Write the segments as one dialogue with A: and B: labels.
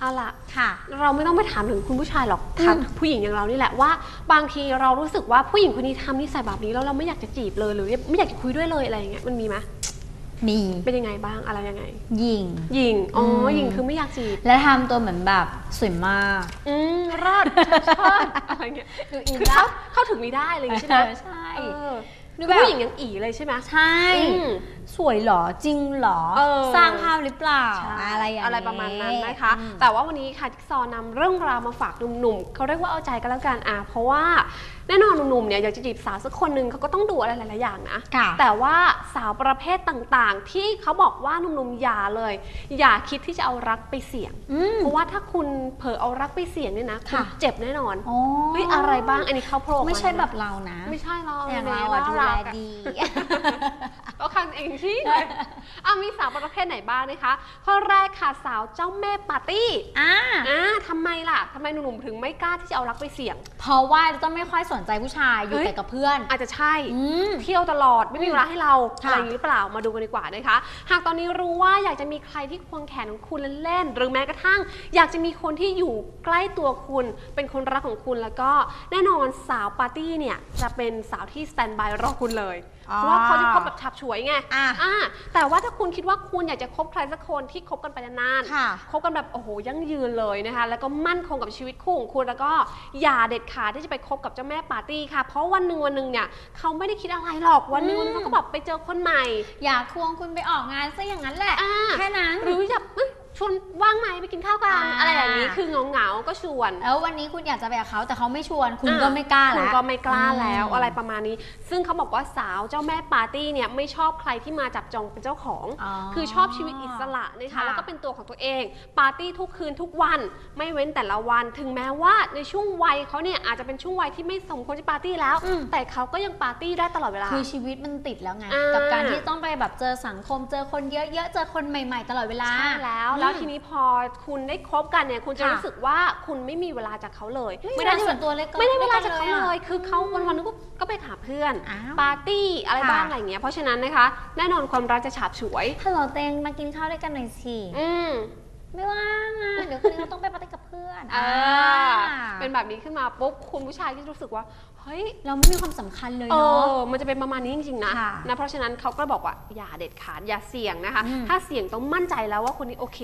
A: เอาล่ะ
B: ค่ะ
A: เราไม่ต้องไปถามถึงคุณผู้ชายหรอกถาม
B: อืม
A: ถึงผู้หญิงอย่างเรานี่แหละว่า บางทีเรารู้สึกว่าผู้หญิงคนนี้ทำนิสัยแบบนี้แล้วเราไม่อยากจะจีบเลยหรือไม่อยากจะคุยด้วยเลยอะไรอย่างเงี้ยมันมีไหม
B: มี
A: เป็นยังไงบ้างอะไรยังไง
B: หญิง
A: หญิงอ๋ออ
B: ม
A: หญิงคือไม่อยากจีบ
B: และทำตัวเหมือนแบบสวยมาก
A: อืมรอดชอบอะไรเงี้ย
B: ดูอิน
A: คือ
B: ละ
A: เข้าเข้าถึงไม่ได้เลยใช่ไหม
B: ใช่
A: เออ
B: ดู
A: คือ
B: แบบ
A: ผู้หญิงยังอีเลยใช่ไหม
B: ใช่
A: อืม
B: สวยเหรอจริงเหรอ
A: เออ
B: สร้างภาพหรือเปล่า
A: ใช่
B: อะไรอย่าง
A: อะไรประมาณนั้นนะคะ
B: อืม
A: แต่ว่าวันนี้ค่ะทิกซอนำเรื่องราวมาฝากหนุ่มๆเขาเรียกว่าเอาใจกันแล้วกันอะเพราะว่าแน่นอนหนุ่มๆเนี่ยอยากจะจีบสาวสักคนหนึ่งเขาก็ต้องดูอะไรหลายๆอย่างนะ
B: ค่ะ
A: แต่ว่าสาวประเภทต่างๆ ที่เขาบอกว่าหนุ่มๆอย่าเลย อย่าคิดที่จะเอารักไปเสี่ยง
B: อืม
A: เพราะว่าถ้าคุณเผลอเอารักไปเสี่ยงเนี่ยนะคุณ
B: ค่ะ
A: เจ็บแน่นอน
B: อ๋อ
A: เฮ้ยอะไรบ้างอันนี้เขาโปร
B: ไม่ใช่า
A: นะ
B: แบบเรานะ
A: ไม่ใช่เรา
B: อย่างเรา
A: น่
B: อะดูแล
A: รักอะ
B: ดี
A: ก็คันเองที่เลยอะมีสาวประเภทไหนบ้างนะคะ ข้อแรกค่ะสาวเจ้าแม่ปาร์ตี้
B: อ่า
A: อ่าทำไมล่ะทำไมหนุ่มๆถึงไม่กล้าที่จะเอารักไปเสี่ยง
B: เพราะว่าจะไม่ค่อยสนใจผู้ชายอยู่
A: เฮ้ย
B: แต่กับเพื่อน
A: อาจจะใช่
B: อืม
A: เที่ยวตลอดไม่มีเวลาให้เรา
B: ค่ะ
A: อะไรอย่างนี้หรือเปล่ามาดูกันดีกว่านะคะ หากตอนนี้รู้ว่าอยากจะมีใครที่ควงแขนของคุณเล่นๆหรือแม้กระทั่ง อยากจะมีคนที่อยู่ใกล้ตัวคุณ เป็นคนรักของคุณแล้วก็แน่นอนสาวปาร์ตี้เนี่ยจะเป็นสาวที่สแตนบายรอคุณเลย
B: อ๋อ
A: เพราะว่าเขาจะคบแบบฉับฉวยไง
B: อะ
A: อ่าแต่ว่าถ้าคุณคิดว่าคุณอยากจะคบใครสักคนที่คบกันไปนานๆ
B: ค่ะ
A: คบกันแบบโอ้โหยั่งยืนเลยนะคะ แล้วก็มั่นคงกับชีวิตคู่ของคุณแล้วก็อย่าเด็ดขาดที่จะไปคบกับเจ้าแม่ปาร์ตี้ค่ะ เพราะวันหนึ่งวันหนึ่งเนี่ยเขาไม่ได้คิดอะไรหรอกวันหนึ่งวันหนึ่งเขาก็แบบไปเจอคนใหม่
B: อยากควงคุณไปออกงานซะอย่างนั้นแหละ
A: อ่า
B: แค่นั้น
A: หรืออยากเอ้ย ชวนว่างไหมไปกินข้าวกัน
B: อ่า
A: อะไรอย่างนี้คือเงาเงาๆก็ชวน
B: แล้ววันนี้คุณอยากจะไปกับเขาแต่เขาไม่ชวนคุณ
A: อะ
B: ก็ไม่กล้า
A: คุณ
B: แล้ว
A: ก็ไม่กล้าแล้ว
B: ม
A: อะไรประมาณนี้ ซึ่งเขาบอกว่าสาวเจ้าแม่ปาร์ตี้เนี่ยไม่ชอบใครที่มาจับจองเป็นเจ้าของ
B: อ๋อ
A: คือชอบชีวิตอิสระนะคะ
B: ค่ะ
A: แล้วก็เป็นตัวของตัวเอง ปาร์ตี้ทุกคืนทุกวันไม่เว้นแต่ละวัน ถึงแม้ว่าในช่วงวัยเขาเนี่ยอาจจะเป็นช่วงวัยที่ไม่สมควรจะปาร์ตี้แล้ว
B: อืม
A: แต่เขาก็ยังปาร์ตี้ได้ตลอดเวลา
B: คือชีวิตมันติดแล้วไง
A: อ่ากั
B: กับการที่ต้องไปแบบเจอสังคมเจอคนเยอะๆ เจอคนใหม่ ๆ ตลอดเวลา
A: ใช่แล้ว
B: อืม
A: แล้วทีนี้พอคุณได้คบกันเนี่ยคุณจะ
B: ค่ะ
A: รู้สึกว่าคุณไม่มีเวลาจากเขาเลย
B: ไม่ได้ส่วนตัวเลยก็
A: ไม่ได้เวลาจากเขา
B: อะ
A: เลย คือเขาวันวันๆนึงก็ก็ไปหาเพื่อน
B: อ้าว
A: ปาร์ตี้อะไร
B: ค่ะ
A: บ้างอะไรอย่างเงี้ยเพราะฉะนั้นนะคะ แน่นอนความรักจะฉาบฉวย
B: ฮัลโหลเตงมากินข้าวด้วยกันหน่อยสิ
A: อืม
B: ไม่ว่างอะเดี๋ยวคืนนี้เราต้องไปปาร์ตี้กับเพื่อน
A: อ่า
B: อ่า
A: เป็นแบบนี้ขึ้นมาปุ๊บคุณผู้ชายก็จะรู้สึกว่า เฮ้ย
B: เราไม่มีความสำคัญเลย
A: เอ
B: เนาะ
A: อมันจะเป็นประมาณนี้จริงๆนะ
B: ค่ะ
A: นะ เพราะฉะนั้นเขาก็บอกว่าอย่าเด็ดขาดอย่าเสี่ยงนะคะ
B: อืม
A: ถ้าเสี่ยงต้องมั่นใจแล้วว่าคนนี้โอเค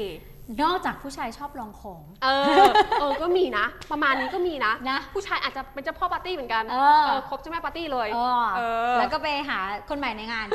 B: นอกจากผู้ชายชอบลองของ
A: เออ เออ ก็มีนะ ประมาณนี้ก็มีนะ
B: นะ
A: ผู้ชายอาจจะเป็นเจ้าพ่อปาร์ตี้เหมือนกัน
B: เออ
A: ครบเจ้าแม่ปาร์ตี้เลย
B: เออ
A: เออ
B: แล้วก็ไปหาคนใหม่ในงาน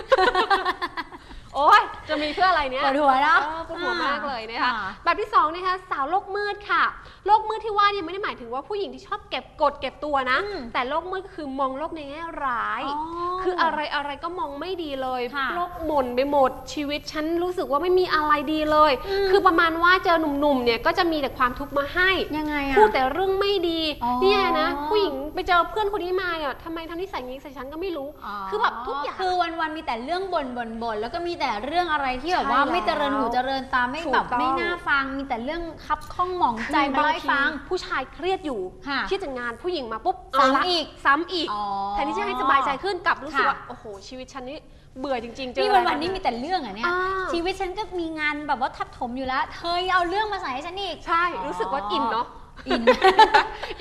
A: โอ้ยจะมีเพื่ออะไรเนี่ย
B: ปวดหัวเนอะ
A: ออปวดหัวมากเลยนะคะ
B: ค่ะ
A: แบบที่สองนะคะสาวโลกมืดค่ะ โลกมืดที่ว่าเนี่ยไม่ได้หมายถึงว่าผู้หญิงที่ชอบเก็บกดเก็บตัวนะ
B: อืม
A: แต่โลกมืดก็คือมองโลกในแง่ร้าย
B: อ๋อ
A: คืออะไรอะไรก็มองไม่ดีเลย
B: ค่ะ
A: โลกหม่นไปหมดชีวิตฉันรู้สึกว่าไม่มีอะไรดีเลย
B: อืม
A: คือประมาณว่าเจอหนุ่มๆเนี่ยก็จะมีแต่ความทุกข์มาให้
B: ยังไงอะ
A: พูดแต่เรื่องไม่ดี
B: อ๋อ
A: เนี่ยนะ ผู้หญิงไปเจอเพื่อนคนนี้มาเนี่ยทำไมทำนิสัยอย่างนี้ใส่ฉันก็ไม่รู้ คือแบบทุกอย่าง
B: คือวันๆมีแต่เรื่องบ่นบ่นบ่นแล้วก็มีแต่เรื่องอะไรที่แบบ
A: ใช่
B: ว่าไม่เจริญหู
A: แล้ว
B: เจริญตาไม่
A: ถูก
B: แบบ
A: ต้อง
B: ไม่น่าฟัง มีแต่เรื่องคับข้องหมองใจมา
A: บา
B: เล่างให้
A: ที
B: ฟัง
A: ผู้ชายเครียดอยู่
B: ค่ะ
A: เครียดจากงานผู้หญิงมาปุ๊บ
B: ซ้ำ
A: เาละ
B: อีก
A: ซ้ำอีก
B: อ๋อ
A: แทนที่จะให้สบายใจขึ้นกลับรู้สึก
B: ค่ะ
A: ว่าโอ้โห ชีวิตฉันนี่เบื่อจริงๆเจอ
B: นี่
A: อะไร
B: วันๆนี้มีแต่เรื่องอะเนี่ย
A: อ่า
B: ชีวิตฉันก็มีงานแบบว่าทับถมอยู่แล้ว เธอเอาเรื่องมาใส่ให้ฉันอีก
A: ใช่รู้สึกว่าอินเนาะ
B: อิน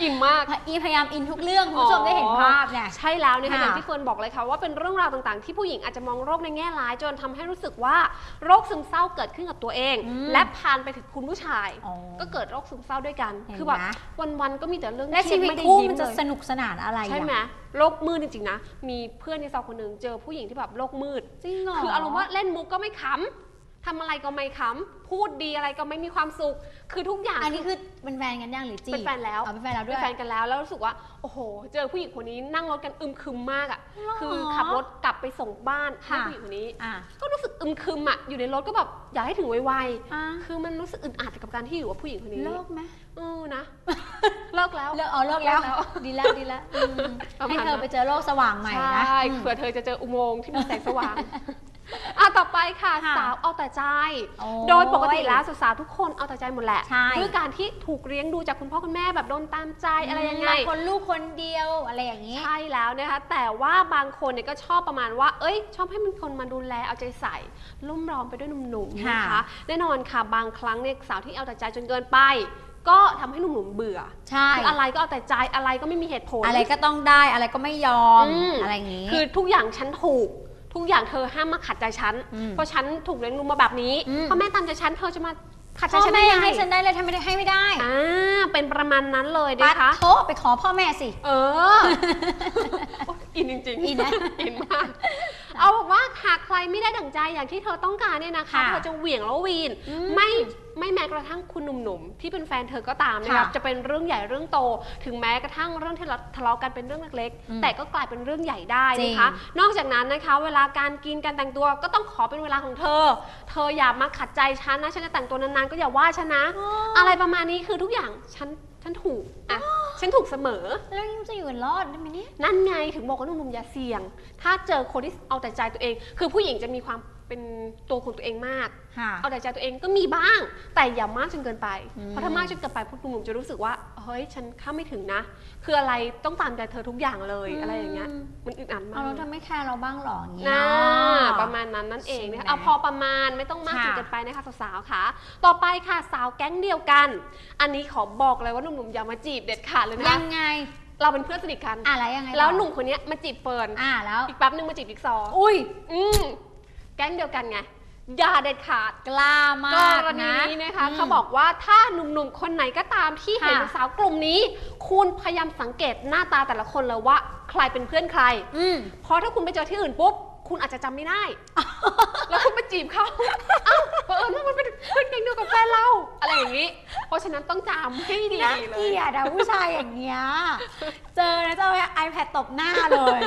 A: อินมาก
B: อีพยายามอินทุกเรื่องคุณผู้ชมได้เห็นภาพเนี่ย
A: ใช่แล้วนะคะ
B: ค่ะ
A: อย่างที่เฟิร์นบอกเลยค่ะว่าเป็นเรื่องราวต่างๆ ที่ผู้หญิงอาจจะมองโรคในแง่ร้ายจนทำให้รู้สึกว่าโรคซึมเศร้าเกิดขึ้นกับตัวเอง
B: อืม
A: และพานไปถึงคุณผู้ชาย
B: อ๋อ
A: ก็เกิดโรคซึมเศร้าด้วยกัน
B: เห็น
A: คือแบบ
B: ไหม
A: วันๆก็มีแต่เรื่อง
B: และ
A: เครี
B: ชี
A: ยด
B: วิต
A: ไม่ได้
B: คู่
A: ยิ้
B: มัน
A: ม
B: จะ
A: เลย
B: สนุกสนานอะไรอะ
A: ใช่ไหมโรคมืดจริงๆนะมีเพื่อนที่ซอคนหนึ่งเจอผู้หญิงที่แบบโรคมืด
B: จริงเหรอ
A: คืออารมณ์ว่าเล่นมุกก็ไม่ขำ ทำอะไรก็ไม่ขำพูดดีอะไรก็ไม่มีความสุข คือทุกอย่าง
B: อันนี้คือเป็นแฟนกันยังหรือจีบ
A: เป็นแฟนแล้ว
B: อ๋อเป็นแฟนแล้วด้
A: เป็
B: วนย
A: แฟนกันแล้วแล้วรู้สึกว่าโอ้โห เจอผู้หญิงคนนี้นั่งรถกันอึมครึมมากอะ
B: หรอ
A: คือขับรถกลับไปส่งบ้านให้
B: ค่ะ
A: ผู้หญิงคนนี้
B: อะ
A: ก็รู้สึกอึมครึมอะอยู่ในรถก็แบบอยากให้ถึงไว
B: อะ
A: ๆคือมันรู้สึกอึดอัดกับการที่อยู่กับผู้หญิงคนนี้
B: เลิกไหม
A: เออนะเลิกแล้ว
B: เลิกเอาเลิกแล้ว
A: เลิกแล้ว
B: ดีแล้วดีแล้วอืม
A: ประมาณ
B: ให้เธอ
A: นั้น
B: ไปเจอโลกสว่างใหม่นะ
A: ใช่
B: อืม
A: เผื่อเธอจะเจออุโมงค์ที่มีแสงสว่าง อะต่อไปค่ะ
B: ค่ะ
A: สาวเอาแต่ใจ
B: โอ้ย
A: โดยปกติแล้วสาวๆทุกคนเอาแต่ใจหมดแหละ
B: ใช่
A: ด้วยการที่ถูกเลี้ยงดูจากคุณพ่อคุณแม่แบบโดนตามใจอะไรยังไง
B: บาคนลูกคนเดียวอะไรอย่างนี้
A: ใช่แล้วนะคะ แต่ว่าบางคนเนี่ยก็ชอบประมาณว่า เอ้ย ชอบให้มันคนมาดูแลเอาใจใส่ ลุ่มล้อมไปด้วยหนุ่มๆนะคะ
B: ค่ะ
A: แน่นอนค่ะบางครั้งเนี่ยสาวที่เอาแต่ใจจนเกินไป ก็ทำให้หนุ่มๆเบื่อ
B: ใช่
A: คืออะไรก็เอาแต่ใจอะไรก็ไม่มีเหตุผล
B: อะไรก็ต้องได้อะไรก็ไม่ยอม
A: อืม
B: อะไรอย่างนี้
A: คือทุกอย่างฉันถูก ทุกอย่างเธอห้ามมาขัดใจฉัน
B: อืม
A: เพราะฉันถูกเลี้ยงดูมาแบบนี้
B: อืม
A: พ่อแม่ตามใจฉันเธอจะมาขัดใจ
B: พ่อ
A: ฉัน
B: แม่
A: ได้
B: ยัง
A: ไง
B: ให้ฉันได้เลยทำไมได้ให้ไม่ได้
A: อ่าเป็นประมาณนั้นเลย
B: ปั
A: นะ
B: ด
A: คะ
B: โทไปขอพ่อแม่สิ
A: เออโอ๊ยอินจริงๆ
B: อินนะ
A: อินมาก เอาบอกว่าหากใครไม่ได้ดั่งใจอย่างที่เธอต้องการเนี่ยนะคะ
B: ค่ะ
A: เธอจะเหวี่ยงแล้ววีน
B: อืม
A: ไม่ไม่แม้กระทั่งคุณหนุ่มๆที่เป็นแฟนเธอก็ตามนะครับ
B: ค่ะ
A: จะเป็นเรื่องใหญ่เรื่องโต ถึงแม้กระทั่งเรื่องที่ทะเลาะกันเป็นเรื่องเล็ก
B: อืม
A: ๆแต่ก็กลายเป็นเรื่องใหญ่ได้
B: จริง
A: นะคะ นอกจากนั้นนะคะ เวลาการกินการแต่งตัวก็ต้องขอเป็นเวลาของเธอ เธออย่ามาขัดใจฉันนะฉันจะแต่งตัวนานๆก็อย่าว่าฉันนะ อะไรประมาณนี้คือทุกอย่างฉัน ฉันถูกอะฉันถูกเสมอ
B: แล้วยิ่งจะอยู่รอดได้ไหมเนี่ย
A: นั่นไงถึงบอกว่าหนุ่มๆอย่าเสี่ยง ถ้าเจอคนที่เอาแต่ใจตัวเอง คือผู้หญิงจะมีความ เป็นตัวของตัวเองมาก
B: ค่ะ
A: เอาแต่ใจตัวเองก็มีบ้าง แต่อย่ามากจนเกินไป
B: อืม
A: เพราะถ้ามากจนเกินไปพวกหนุ่มๆจะรู้สึกว่าเฮ้ยฉันเข้าไม่ถึงนะ คืออะไรต้องตามใจเธอทุกอย่างเลยอะไรอย่างเงี้ยมันอึดอัดมา
B: เอา
A: ก
B: แล้วทำไม่แคร์เราบ้างหรออย่างนี้
A: น่า
B: เนาะ
A: ประมาณนั้นนั่นเองนะ
B: ใช่
A: คะ
B: ไหม
A: เอาพอประมาณไม่ต้องมากจน
B: ค่ะ
A: เกินไปนะคะสาวๆค่ะ ต่อไปค่ะสาวแก๊งเดียวกัน อันนี้ขอบอกเลยว่าหนุ่มๆอย่ามาจีบเด็ดขาดเลย
B: ยั
A: นะ
B: งไง
A: เราเป็นเพื่อนสนิทกัน
B: อะแล้วยังไงต่อ
A: แล้วหนุ่มคนเนี้ยมาจีบเฟิร์น
B: อะแล้ว
A: อีกแป๊บนึงมาจีบบิ๊กซอ
B: อุ้ย
A: อืม แก๊งเดียวกันไงอย่าเด็ดขาด
B: กล้ามาก
A: กรณี
B: นะ
A: นี้นะคะ
B: ม
A: เขาบอกว่าถ้าหนุ่มๆคนไหนก็ตามที่เห็น
B: ค่ะ
A: สาวกลุ่มนี้ คุณพยายามสังเกตหน้าตาแต่ละคนเลยว่าใครเป็นเพื่อนใคร
B: อืม
A: เพราะถ้าคุณไปเจอที่อื่นปุ๊บ คุณอาจจะจำไม่ได้ แล้วคุณไปจีบเขาเอ้าเผอิญว่ามันเป็นเพื่อนแก๊งเดียวกับแฟนเรา อะไรอย่างนี้ เพราะฉะนั้นต้องจำให้ดี
B: น่า
A: เล
B: เกลี
A: ย
B: ยดอะผู้ชายอย่างเงี้ย เจอนะจะเอาไอแพดตบหน้าเลย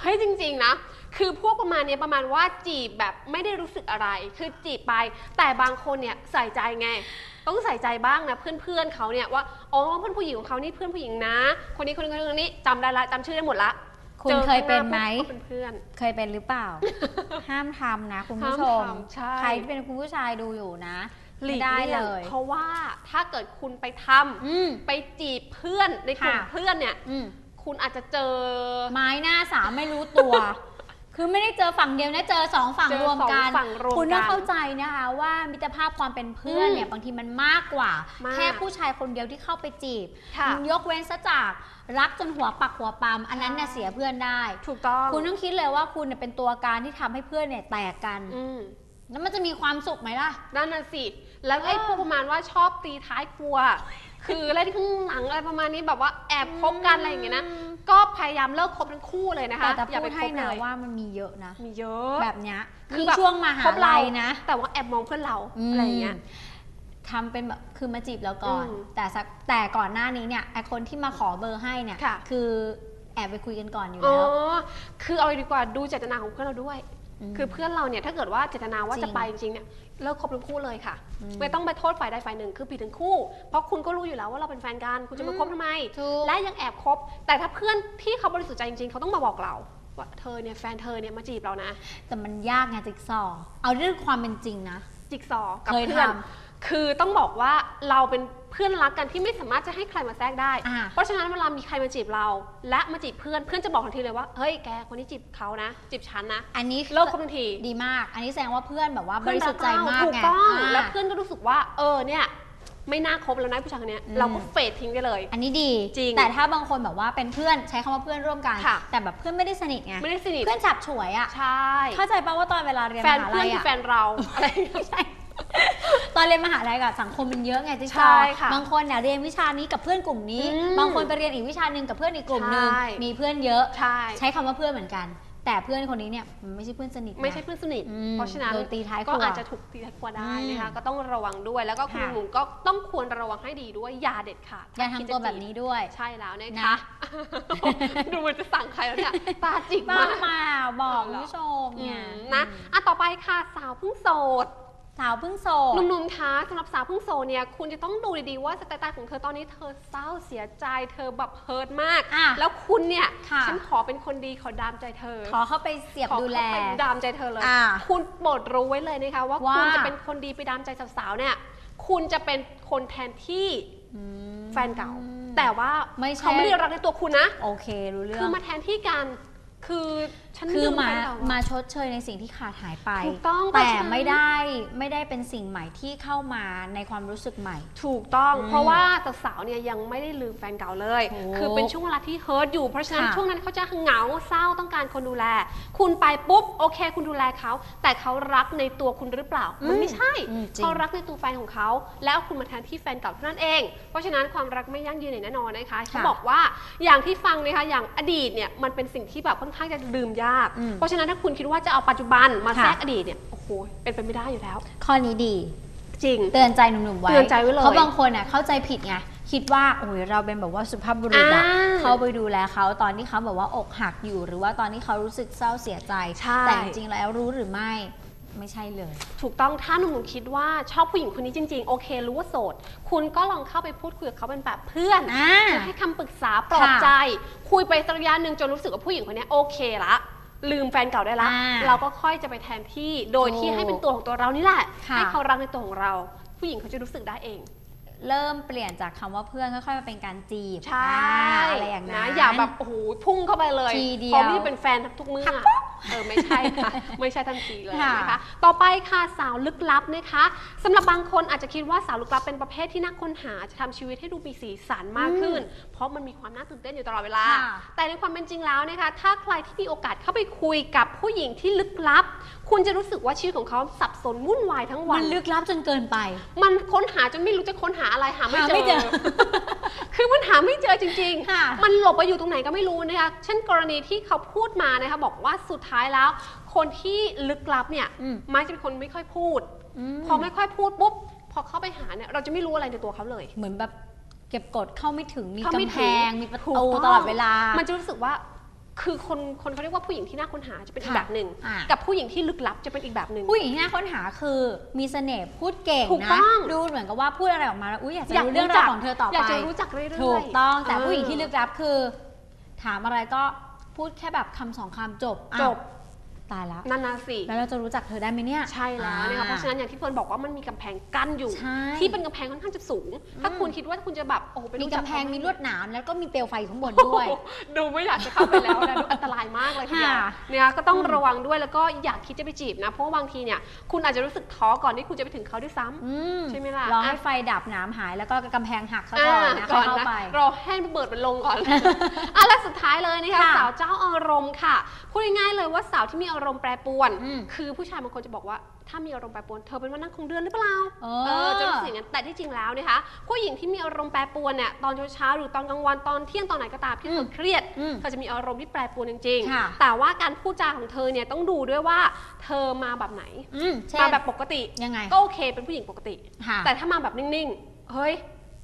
A: เฮ้ยจริงๆนะ คือพวกประมาณเนี้ยประมาณว่าจีบแบบไม่ได้รู้สึกอะไร คือจีบไป แต่บางคนเนี่ยใส่ใจไง ต้องใส่ใจบ้างนะเพื่อนๆเขาเนี่ยว่าอ๋อเพื่อนผู้หญิงของเขานี่เพื่อนผู้หญิงนะ คนนี้คนนี้คนนี้คนนี้จำได้ละจำชื่อได้หมดละ
B: คุณ
A: จอ
B: เคยเป็นไหม
A: ข้างาปุ๊บก็เป็นเพื่อน
B: เคยเป็นหรือเปล่า ห้ามทำนะคุณผู้ชม
A: ห้ามทำใช่
B: ใครที่เป็นคุณผู้ชายดูอยู่นะ
A: หลี
B: ไม่
A: ก
B: ได้
A: เลี่ย
B: เล
A: ง
B: ย
A: เพราะว่าถ้าเกิดคุณไปทำ
B: อืม
A: ไปจีบเพื่อนในกลุ่ม
B: ค่ะ
A: เพื่อนเนี่ย
B: อืม
A: คุณอาจจะเจอ
B: ไม้หน้าสามไม่รู้ตัว คือไม่ได้เจอฝั่งเดียวนะ เจอสองฝั่ง
A: เจอ
B: รวมกัน
A: สองฝั่งรวม
B: คุณต้อง
A: กัน
B: เข้าใจนะคะว่ามิตรภาพความเป็นเพื่อนเนี่ย
A: อืม
B: บางทีมันมากกว่า
A: มาก
B: แค่ผู้ชายคนเดียวที่เข้าไปจีบ
A: ค่ะ
B: ยกเว้นซะจากรักจนหัวปักหัวปามอันนั้นเนี่ย
A: ใช่
B: เสียเพื่อนได้
A: ถูกต้อง
B: คุณต้องคิดเลยว่าคุณเนี่ยเป็นตัวการที่ทำให้เพื่อนเนี่ยแตกกัน
A: อืม
B: แล้วมันจะมีความสุขไหมล่ะ
A: นั่นน่ะสิ แล้วไอ้
B: เออ
A: พวกประมาณว่าชอบตีท้ายครัว คือเล่นข้างหลังอะไรประมาณนี้แบบว่าแอบคบกันอะไรอย่างเงี้ยนะก็พยายามเลิกคบทั้งคู่เลยนะคะ
B: แต่จะ
A: อย่า
B: พู
A: ไป
B: ด
A: ค
B: ให้
A: บเล
B: นะ
A: ย
B: ว่ามันมีเยอะนะ
A: มีเยอะ
B: แบบเนี้ย
A: คือ
B: ยิ่ง
A: แบบ
B: ช่วงมหา
A: คบเรา
B: ลัยนะ
A: แต่ว่าแอบมองเพื่อนเราอะไรอย่างเงี้ย
B: มทำเป็นแบบคือมาจีบเราก่อน
A: อืม
B: แต่สักแต่ก่อนหน้านี้เนี่ยไอคนที่มาขอเบอร์ให้เนี่ย
A: ค่ะ
B: คือแอบไปคุยกันก่อนอยู่
A: อ๋อ
B: แล้ว
A: คือเอาเลยดีกว่าดูเจตนาของเพื่อนเราด้วย
B: ม
A: คือเพื่อนเราเนี่ยถ้าเกิดว่าเจตนาว่า
B: จริง
A: จะไปจริงๆเนี่ยเลิกคบทั้งคู่เลยค่ะ
B: อืม
A: ไม่ต้องไปโทษฝ่ายใดฝ่ายหนึ่งคือผิดทั้งคู่ เพราะคุณก็รู้อยู่แล้วว่าเราเป็นแฟนกันคุณจะมา
B: อืม
A: คบทำไม
B: ถูก
A: และยังแอบคบ แต่ถ้าเพื่อนที่เขาบริสุทธิ์ใจจริงๆเขาต้องมาบอกเราว่าเธอเนี่ยแฟนเธอเนี่ยมาจีบเรานะ
B: แต่มันยากไงจิ๊กซอว์เอาเรื่องความเป็นจริงนะ
A: จิกซอว์กับ
B: เคย
A: เพื่อน
B: ท
A: คือต้องบอกว่าเราเป็นเพื่อนรักกันที่ไม่สามารถจะให้ใครมาแทรกได้
B: อ่า
A: เพราะฉะนั้นเวลามีใครมาจีบเรา และมาจีบเพื่อนเพื่อนจะบอกทันทีเลยว่าเฮ้ยแกคนนี้จีบเขานะ จีบฉันนะ
B: อันนี้
A: เลิกคบทันที
B: ดีมาก อันนี้แสดงว่าเพื่อนแบบว่าบ
A: เพื่อน
B: ริสุทธิ์ใจมาก
A: ถูก
B: ไง
A: ต้อง
B: อ่า
A: แล้วเพื่อนก็รู้สึกว่า เออเนี่ยไม่น่าคบแล้วนะผู้ชายคนเนี้ย
B: อืม
A: เราก็เฟดทิ้งไปเลย
B: อันนี้ดี
A: จริง
B: แต่ถ้าบางคนแบบว่าเป็นเพื่อนใช้คำว่าเพื่อนร่วมกัน
A: ค่ะ
B: แต่แบบเพื่อนไม่ได้สนิทไง
A: ไม่ได้สนิท
B: เพื่อนฉับฉวยอะ
A: ใช่
B: เข้าใจป่ะว่าตอนเวลาเรียน
A: แฟ
B: ม
A: น
B: หา
A: เพื่อ
B: ลั
A: น
B: ย
A: คือ
B: อะ
A: แฟนเราอะไรอย่างเงี้ย
B: ใช่ ตอนเรียนมหาลัยกับสังคมมันเยอะไงจิ๊กซอ
A: ใช่ค่ะ
B: บางคนเนี่ยเรียนวิชานี้กับเพื่อนกลุ่มนี้
A: อืม
B: บางคนไปเรียนอีกวิชาหนึ่งกับเพื่อนอีกกลุ่มหนึ่ง
A: ใช่
B: มีเพื่อนเยอะ
A: ใช่
B: ใช้คำว่าเพื่อนเหมือนกัน แต่เพื่อนคนนี้เนี่ยมันไม่ใช่เพื่อนสนิทนะ
A: ไม่ใช่เพื่อนสนิท
B: อืม
A: เพราะฉะนั้น
B: โดนตีท้ายครัว
A: ก็อาจจะถูกตีท้ายครัวได้นะคะ
B: อืม
A: ก็ต้องระวังด้วย แล้วก็คุณ
B: ค่ะ
A: หนุ่มก็ต้องควรระวังให้ดีด้วย อย่าเด็ดขาด
B: อย่า
A: คิด
B: ทำ
A: จะ
B: ตัวแบบ
A: จี
B: นี้ด้วย
A: ใช่แล้วนะ
B: นะ คะ
A: ดูเหมันจะสั่งใครแล้วเนี่ยตาจิก
B: บ้ามา
A: ก
B: มาบอก
A: เอา
B: คุณ
A: เหรอ
B: ผู้ชม
A: อื
B: เนี่ย
A: มนะ อะ ต่อไปค่ะ สาวเพิ่งโสด
B: สาวเพิ่งโสด
A: หนุ่มๆคะสำหรับสาวเพิ่งโสดเนี่ยคุณจะต้องดูดีๆว่าสไตล์ของเธอตอนนี้เธอเศร้าเสียใจเธอแบบเฮิร์ตมาก
B: อะ
A: แล้วคุณเนี่ย
B: ค่ะ
A: ฉันขอเป็นคนดีขอดามใจเธอ
B: ขอเข้าไปเสียบ
A: ขอ
B: ดูแล
A: เข้าไปดามใจเธอเลย
B: อะ
A: คุณโปรดรู้ไว้เลยนะคะว่า
B: ว่า
A: คุณจะเป็นคนดีไปดามใจสาวๆเนี่ยคุณจะเป็นคนแทนที่
B: อืม
A: แฟนเก่า แต่ว่า
B: ไม่ใช่
A: เขาไม่ได้รักในตัวคุณนะ
B: โอเครู้เรื่อ
A: คืองมาแทนที่กันคือฉัน
B: คือ
A: ลืม
B: มา
A: แฟนเก่าอะ
B: มาชดเชยในสิ่งที่ขาดหายไป
A: ถูกต้องเพ
B: แต่
A: ราะฉะนั้น
B: ไม่ได้ไม่ได้เป็นสิ่งใหม่ที่เข้ามาในความรู้สึกใหม่
A: ถูกต้อง
B: อืม
A: เพราะว่าสาวๆเนี่ยยังไม่ได้ลืมแฟนเก่าเลย
B: ถูก
A: คือเป็นช่วงเวลาที่เฮิร์ตอยู่ เพราะฉะนั้น
B: ค่ะ
A: ช่วงนั้นเขาจะเหงาเศร้าต้องการคนดูแล คุณไปปุ๊บโอเค คุณดูแลเขา แต่เขารักในตัวคุณหรือเปล่า มันไม่ใช่
B: อืมจริง
A: เขารักในตัวแฟนของเขา แล้วคุณมาแทนที่แฟนเก่าเท่านั้นเอง เพราะฉะนั้นความรักไม่ยั่งยืนอย่างแน่นอนนะคะเขาบอกว่าอย่างที่ฟังนะคะอย่างอดีตเนี่ยมันเป็นสิ่งที่แบบค่อนข้างจะลืมยาก
B: อืม
A: เพราะฉะนั้นถ้าคุณคิดว่าจะเอาปัจจุบันมา
B: ค่ะ
A: แทรกอดีตเนี่ยโอ้โหเป็นไปไม่ได้อยู่แล้ว
B: ข้อนี้ดี
A: จริง
B: เตือนใจหนุ่มๆไว้
A: เตือนใจไว้เลย
B: เพราะบางคนอะเข้าใจผิดไงคิดว่าโอ้ยเราเป็นแบบว่าสุภาพบุรุษอะ
A: อ่า
B: เข้าไปดูแลเขาตอนที่เขาแบบว่าอกหักอยู่ หรือว่าตอนที่เขารู้สึกเศร้าเสียใจ
A: ใช่
B: แต่จริงๆแล้วรู้หรือไม่ ไม่ใช่เลย
A: ถูกต้องถ้าหนุ่มๆคิดว่าชอบผู้หญิงคนนี้จริง ๆ โอเค รู้ว่าโสด คุณก็ลองเข้าไปพูดคุยกับเขาเป็นแบบเพื่อน
B: อ่า
A: คือให้คำปรึกษาปลอบใจ คุยไปสักระยะหนึ่งจนรู้สึกว่าผู้หญิงคนนี้โอเคละ ลืมแฟนเก่าได้ละ
B: อ่า
A: เราก็ค่อยจะไปแทนที่โดยที่
B: ถูก
A: ให้เป็นตัวของตัวเรานี่แหละ
B: ค่ะ
A: ให้เขารักในตัวของเรา ผู้หญิงเขาจะรู้สึกได้เอง
B: เริ่มเปลี่ยนจากคำว่าเพื่อนค่อยๆมาเป็นการจีบ
A: ใช่
B: อ่าอะไรอย่างนั้น
A: อย่าแบบโอ้โหพุ่งเข้าไปเลย
B: ทีเดียว
A: พร้อมที่จะเป็นแฟนทุกเมื่อ เออไม่ใช่ค่ะ ไม่ใช่ทันทีเลย
B: ค่ะ
A: นะคะ ต่อไปค่ะสาวลึกลับนะคะสำหรับบางคนอาจจะคิดว่าสาวลึกลับเป็นประเภทที่น่าค้นหาจะทำชีวิตให้ดูมีสีสันมากขึ้น เพราะมันมีความน่าตื่นเต้นอยู่ตลอดเวลา
B: ค่ะ
A: แต่ในความเป็นจริงแล้วนะคะ ถ้าใครที่มีโอกาสเข้าไปคุยกับผู้หญิงที่ลึกลับ คุณจะรู้สึกว่าชีวิตของเขาสับสนวุ่นวายทั้งวั
B: มันนลึกลับจนเกินไป
A: มันค้นหาจนไม่รู้จะค้นหาอะไรหาไม่
B: หา
A: เจ
B: ไม่เจ
A: อ
B: อ
A: คือมันหาไม่เจอจริง
B: ค่ะ
A: ๆ มันหลบไปอยู่ตรงไหนก็ไม่รู้นะคะ เช่นกรณีที่เขาพูดมานะคะบอกว่าสุดท้ายแล้ว คนที่ลึกลับเนี่ย
B: อืม
A: มักจะเป็นคนไม่ค่อยพูด
B: ม
A: พอไม่ค่อยพูดปุ๊บพอเข้าไปหาเนี่ยเราจะไม่รู้อะไรในตัวเขาเลย
B: เหมือนแบบเก็บกดเข้าไม่ถึงมี
A: เข้าไม่
B: กำแพ
A: ถึ
B: งมีประ
A: ถูก
B: ตู
A: ง
B: ตลอดเวลา
A: มันจะรู้สึกว่า คือคนคนเขาเรียกว่าผู้หญิงที่น่าค้นหาจะเป็นอีก
B: ค่ะ
A: แบบหนึ่ง
B: อ่า
A: กับผู้หญิงที่ลึกลับจะเป็นอีกแบบหนึ่ง
B: ผู้หญิงที่น่าค้นหาคือมีเสน่ห์พูดเก่ง
A: ถูก
B: นะ
A: ต้อง
B: ดูเหมือนกับว่าพูดอะไรออกมาแล้วอุ้ยอยากจะ
A: อยาก
B: รู้เรื่อง
A: รู้จั
B: ราว
A: ก
B: ของเธอต่อไป
A: อยากจะรู้จักเรื่อยๆ
B: ถูกต้องแต่
A: เออ
B: ผู้หญิงที่ลึกลับคือ ถามอะไรก็พูดแค่แบบคำสองคำจบอ้าว
A: จบ
B: ตายแล้ว
A: นั่นนะสิ
B: แล้วเราจะรู้จักเธอได้ไหมเนี่ย
A: ใช่แล้วนะคะ
B: อ่า
A: เพราะฉะนั้นอย่างที่เฟิร์นบอกว่ามันมีกำแพงกั้นอยู่
B: ใช่
A: ที่เป็นกำแพงค่อนข้างจะสูง ถ้าคุณคิดว่าคุณจะแบบโอ้โหไป
B: มี
A: รู้จั
B: กำแพง
A: เขา
B: มีลวดหนามแล้วก็มีเปลวไฟอยู่ข้างบน
A: โอ้
B: ด้วย
A: โหดูไม่อยากจะเข้าไปแล้วนะดูอันตรายมากเลยทีเดียว
B: ค่ะ
A: เนี่ยก็ต้องระวังด้วยแล้วก็อยากคิดจะไปจีบนะ เพราะว่าบางทีเนี่ยคุณอาจจะรู้สึกท้อก่อนที่คุณจะไปถึงเขาด้วยซ้ำ
B: อืม
A: ใช่ไหมล่ะ
B: รอให้
A: อะ
B: ไฟดับหนามหายแล้วก็กำแพงหักซะก่อนนะ
A: ก่อน
B: ค่อยเข้า
A: นะ
B: ไป
A: รอให้ระเบิดมันลงก่อน อะและสุดท้ายเลยนะคะ
B: ค่ะ
A: สาวเจ้าอารมณ์ค่ะ พูดง่ายๆเลยว่าสาวที่มีอารมณ์แปรปรวน
B: อืม
A: คือผู้ชายบางคนจะบอกว่าถ้ามีอารมณ์แปรปรวนเธอเป็นว่านั่งคงเดือนหรือเปล่า
B: เอ
A: เอ
B: อ
A: อ จะรู้สึกอย่างนั้นแต่ที่จริงแล้วนะคะผู้หญิงที่มีอารมณ์แปรปรวนเนี่ยตอนเช้าๆหรือตอนกลางวันตอนเที่ยงตอนไหนก็ตามที่เธอเครียด
B: อืม
A: เธอจะมีอารมณ์ที่แปรปรวนจริง
B: ค่ะ
A: ๆ แต่ว่าการพูดจาของเธอเนี่ยต้องดูด้วยว่า เธอมาแบบไหน
B: อืมเช่
A: มานแบบปกติ
B: ยังไง
A: ก็โอเคเป็นผู้หญิงปกติ
B: ค่ะ
A: แต่ถ้ามาแบบนิ่ง ๆ เฮ้ย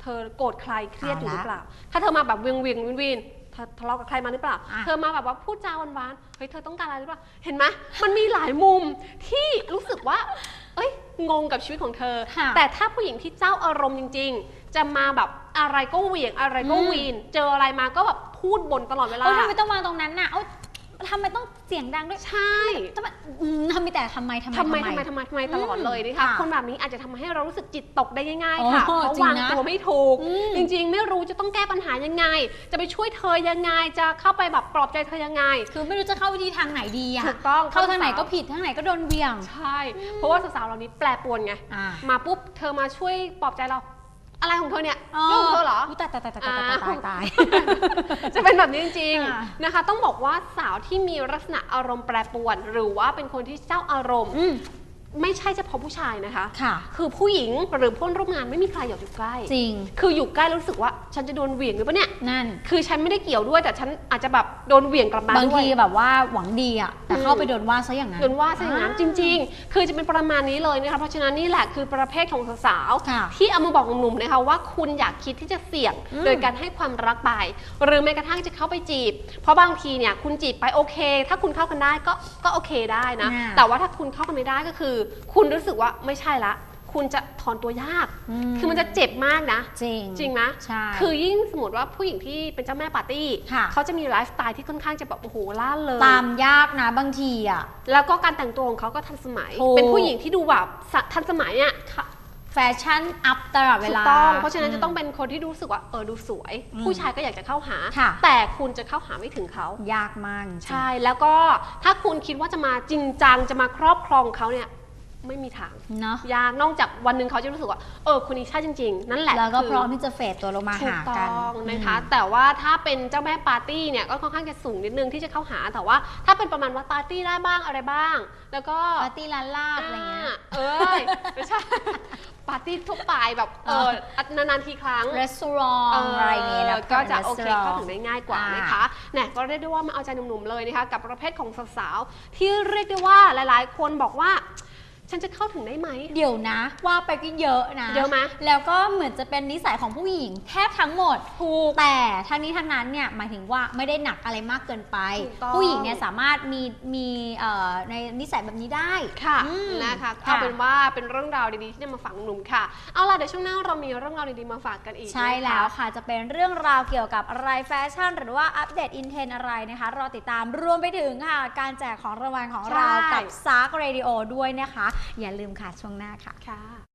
A: เธอโกรธใครเครียดอยู่ห
B: เอาละ
A: รือเปล่า ถ้าเธอมาแบบเวียงเวียงวินวินเธอ ทะเลาะกับใครมาหรือเปล่า
B: อะ
A: เธอมาแบบว่าพูดจาหวานๆ เฮ้ยเธอต้องการอะไรหรือเปล่า เห็นไหมมันมีหลายมุมที่รู้สึกว่า เอ้ยงงกับชีวิตของเธอ
B: ค่ะ
A: แต่ถ้าผู้หญิงที่เจ้าอารมณ์จริง ๆ จะมาแบบอะไรก็เหวี่ยงอะไรก็
B: อืม
A: วีน เจออะไรมาก็แบบพูดบ่นตลอดเวลา
B: เอ้ยทำไมต้องมาตรงนั้นน่ะเอ้า ทำไมต้องเสียงดังด้วย
A: ใช่
B: ทำไมอืมทำไมแต่ทำไมทำไม
A: ทำไมทำไมทำไมทำไมตลอดเลยนะคะ
B: ค่ะ
A: คนแบบนี้อาจจะทำให้เรารู้สึกจิตตกได้ง่ายๆค่ะ
B: โอ้
A: เพราะ
B: จริง
A: วาง
B: นะ
A: ตัวไม่ถูก
B: อืม
A: จริง ๆ ไม่รู้จะต้องแก้ปัญหายังไง จะไปช่วยเธอยังไง จะเข้าไปแบบปลอบใจเธอยังไง
B: คือไม่รู้จะเข้าวิธีทางไหนดีอะ
A: ถูกต้อง
B: เข้าทางไหนก็ผิดทางไหนก็โดนเหวียง
A: ใช่ เพราะว่าสาวๆเหล่านี้แปรปรวนไง
B: อ่า
A: มาปุ๊บเธอมาช่วยปลอบใจเรา อะไรของเธอเนี่ยเรื่องของเธอเหรอ
B: ตายตายตายตายตายตาย
A: จะเป็นแบบนี้จริงๆนะคะ ต้องบอกว่าสาวที่มีลักษณะอารมณ์แปรปรวน หรือว่าเป็นคนที่เจ้าอารมณ์ ไม่ใช่เฉพาะผู้ชายนะคะ
B: ค่ะ
A: คือผู้หญิงหรือเพื่อนร่วมงานไม่มีใครอยากอยู่ใกล้
B: จริง
A: คืออยู่ใกล้แล้วรู้สึกว่า ฉันจะโดนเหวี่ยงหรือเปล่าเนี่ย
B: นั่น
A: คือฉันไม่ได้เกี่ยวด้วยแต่ฉันอาจจะแบบโดนเหวี่ยงกลับมา
B: บาง
A: ด้วย
B: ทีแบบว่าหวังดีอะแต่เข้าไปโดนว่าซะอย่างนั้น
A: โดนว่าซะอย่างนั้นจริง ๆ คือจะเป็นประมาณนี้เลยนะคะ เพราะฉะนั้นนี่แหละคือประเภทของสาว
B: ค่ะ
A: ๆที่เอามาบอกหนุ่มๆนะคะว่าคุณอยากคิดที่จะเสี่ยง
B: อืม
A: โดยการให้ความรักไป หรือแม้กระทั่งจะเข้าไปจีบ เพราะบางทีเนี่ยคุณจีบไปโอเค ถ้าคุณเข้ากันได้ก็ก็โอเคได้นะแต่ว่าถ้าคุณเข้ากันไม่ได้ก็คือคุณรู้สึกว่าไม่ใช่ละ คุณจะถอนตัวยากคือมันจะเจ็บมากนะ
B: จริง
A: จริงไหม
B: ใช่
A: คือยิ่งสมมติว่าผู้หญิงที่เป็นเจ้าแม่ปาร์ตี้
B: ค่ะ
A: เขาจะมีไลฟ์สไตล์ที่ค่อนข้างจะแบบโอ้โหล่าเลย
B: ตามยากนะบางทีอะ
A: แล้วก็การแต่งตัวของเขาก็ทันสมัย
B: ถูก
A: เป็นผู้หญิงที่ดูแบบสะทันสมัยอะค่ะ
B: แฟชั่นอัพตลอดเว
A: ถูก
B: ลา
A: ต้อง เพราะฉะนั้นจะต้อง
B: ม
A: เป็นคนที่รู้สึกว่าเออดูสวย
B: อืม
A: ผู้ชายก็อยากจะเข้าหา
B: ค่ะ
A: แต่คุณจะเข้าหาไม่ถึงเขา
B: ยากมากจริง
A: ใช่ แล้วก็ถ้าคุณคิดว่าจะมาจริงจังจะมาครอบครองเขาเนี่ย ไม่มีทาง
B: เนาะ
A: ยากนอกจากวันหนึ่งเขาจะรู้สึกว่าเออคนนี้ใช่จริง ๆ นั่นแหละ
B: แล้วก็
A: คื
B: พร้อมที่จะเฟดตัวลงมา
A: ถู
B: หาก
A: ต้
B: กัน
A: องนะคะ
B: อืม
A: แต่ว่าถ้าเป็นเจ้าแม่ปาร์ตี้เนี่ยก็ค่อนข้างจะสูงนิดนึงที่จะเข้าหาแต่ว่า ถ้าเป็นประมาณว่าปาร์ตี้ได้บ้างอะไรบ้าง แล้วก็
B: ปาร์ตี้ร้านลาบอะไรเงี้ย
A: เอ้ยไม่ใช่ปาร์ตี้ทั่วไปแบบเออ
B: เอ
A: นานๆทีครั้ง
B: รีสอร์ทอะไรเงี้ยนะ
A: ก็จะโอเค
B: restaurant
A: เข้าถึงได้ง่ายกว่านะคะเนี่ยก็เรียกได้ว่ามาเอาใจหนุ่มๆเลยนะคะกับประเภทของสาวๆที่เรียกได้ว่าหลายๆ คนบอกว่า ฉันจะเข้าถึงได้ไหม
B: เดี๋ยวนะ ว่าไปก็เยอะนะ
A: เยอะไหม
B: แล้วก็เหมือนจะเป็นนิสัยของผู้หญิงแทบทั้งหมด
A: ถูก
B: แต่ทั้งนี้ทั้งนั้นเนี่ยหมายถึงว่าไม่ได้หนักอะไรมากเกินไป
A: ถูกต้อง
B: ผู้หญิงเนี่ยสามารถมีมีเอ่อในนิสัยแบบนี้ได้
A: ค่ะ
B: อืม
A: นะคะเอา
B: ค่ะ
A: เป็นว่าเป็นเรื่องราวดีๆที่นำมาฝากหนุ่มๆค่ะ เอาล่ะเดี๋ยวช่วงหน้าเรามีเรื่องราวดีๆมาฝากกันอีก
B: ใช่
A: นะคะ
B: แล้วค่ะจะเป็นเรื่องราวเกี่ยวกับอะไรแฟชั่น หรือว่าอัปเดตอินเทนอะไรนะคะ รอติดตามรวมไปถึงค่ะ การแจกของรางวัลของเรา
A: ใช่
B: กับซากเรดิโอด้วยนะคะอย่าลืมค่ะช่วงหน้าค่ะ
A: ค่ะ